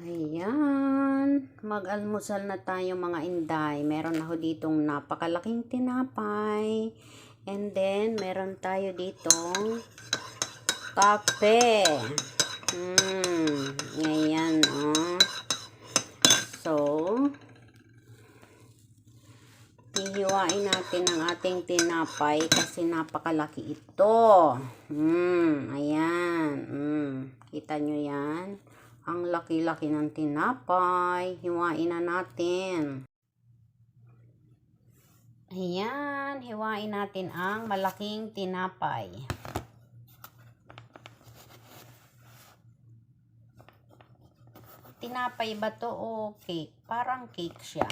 Ayan. Mag-almusal na tayo mga inday. Meron ako ditong napakalaking tinapay. And then, meron tayo ditong kape. Hmm. Ayan, oh. So, hihiwain natin ang ating tinapay kasi napakalaki ito. Hmm. Ayan. Hmm. Kita nyo yan? Ang laki-laki ng tinapay. Hiwain na natin. Ayan, hiwain natin ang malaking tinapay. Tinapay ba to o cake? Parang cake siya.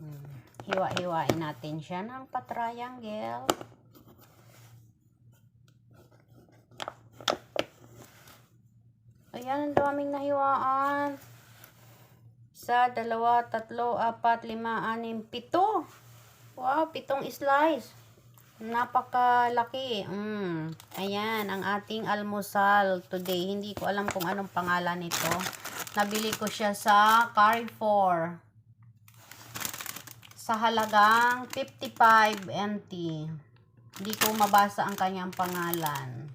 Hmm. Hiwa-hiwain natin siya ng patriangle. Ayan, ang daming nahiwaan. Isa, dalawa, tatlo, apat, lima, anim, pito. Wow, pitong slice. Napakalaki. Mm. Ayan, ang ating almusal today. Hindi ko alam kung anong pangalan nito. Nabili ko siya sa Carrefour. Sa halagang 55 NT. Hindi ko mabasa ang kanyang pangalan.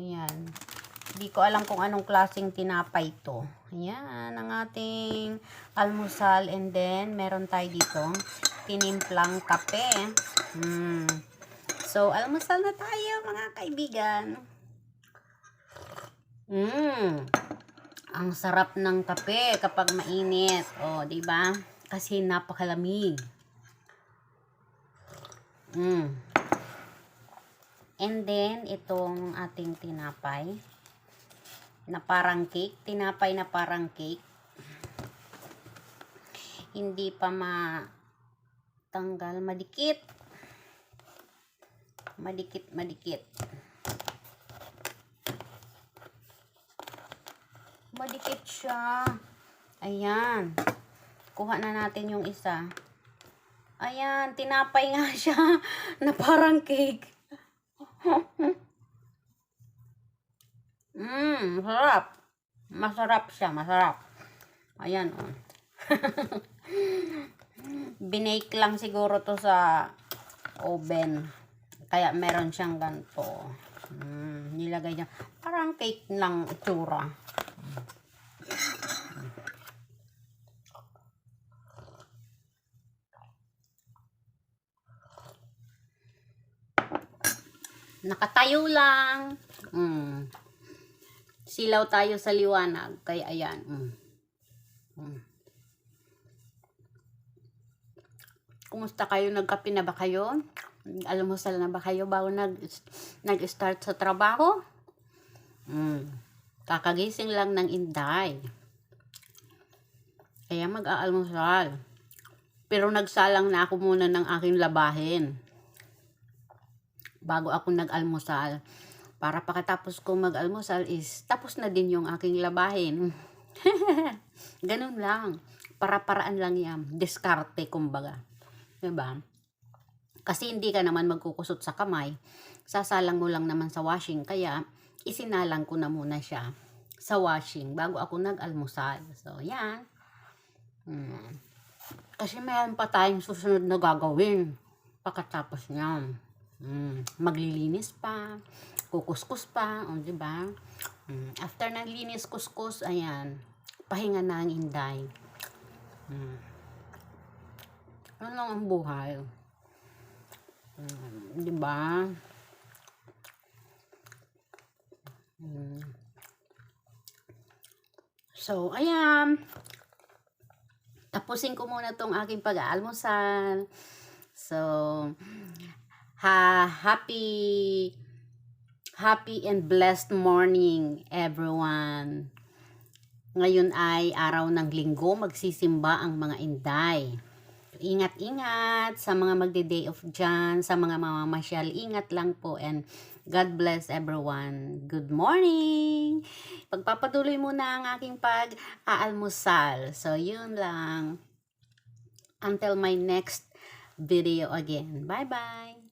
Ayan. Hindi ko alam kung anong klaseng tinapay to. Ayan, ang ating almusal. And then, meron tayo dito, tinimplang kape. Hmm. So, almusal na tayo, mga kaibigan. Hmm. Ang sarap ng kape kapag mainit. O, oh, di ba? Kasi napakalamig. Hmm. And then, itong ating tinapay na parang cake, tinapay na parang cake. Hindi pa matanggal, madikit. Madikit, madikit. Madikit siya. Ayan. Kuha na natin yung isa. Ayan, tinapay nga siya na parang cake. Mmm, masarap. Masarap siya, masarap. Ayan, oh. Binake lang siguro to sa oven. Kaya meron siyang ganito. Mm, nilagay niya. Parang cake ng itsura. Nakatayo lang. Mm. Silaw tayo sa liwanag. Kaya ayan. Mm. Mm. Kumusta kayo? Nagkape na ba kayo? Almusal na ba kayo bago nag, nag-start sa trabaho? Mm. Kakagising lang ng inday. Kaya mag-aalmusal. Pero nagsalang na ako muna ng aking labahin. Bago ako nag-almusal. Para pagkatapos ko mag-almusal is tapos na din yung aking labahin. Ganun lang. Para-paraan lang yan. Diskarte, kumbaga. Diba? Kasi hindi ka naman magkukusot sa kamay. Sasalang mo lang naman sa washing. Kaya, isinalang ko na muna siya sa washing bago ako nag-almusal. So, yan. Hmm. Kasi mayroon pa tayong susunod na gagawin pagkatapos niyan. Hmm. Maglilinis pa, kukuskus pa, o, di ba? Hmm. After ng linis, kuskus, ayan, pahinga na ang inday. Hmm. Ano lang ang buhay? Hmm. Di ba? Hmm. So, ayan. Tapusin ko muna tong aking pag-aalmusal. So, ha happy happy and blessed morning everyone. Ngayon ay araw ng linggo, magsisimba ang mga inday. Ingat-ingat sa mga magde-day of dyan, sa mga mamamasyal, ingat lang po and God bless everyone. Good morning! Pagpapatuloy muna ang aking pag-aalmusal. So, yun lang. Until my next video again. Bye-bye!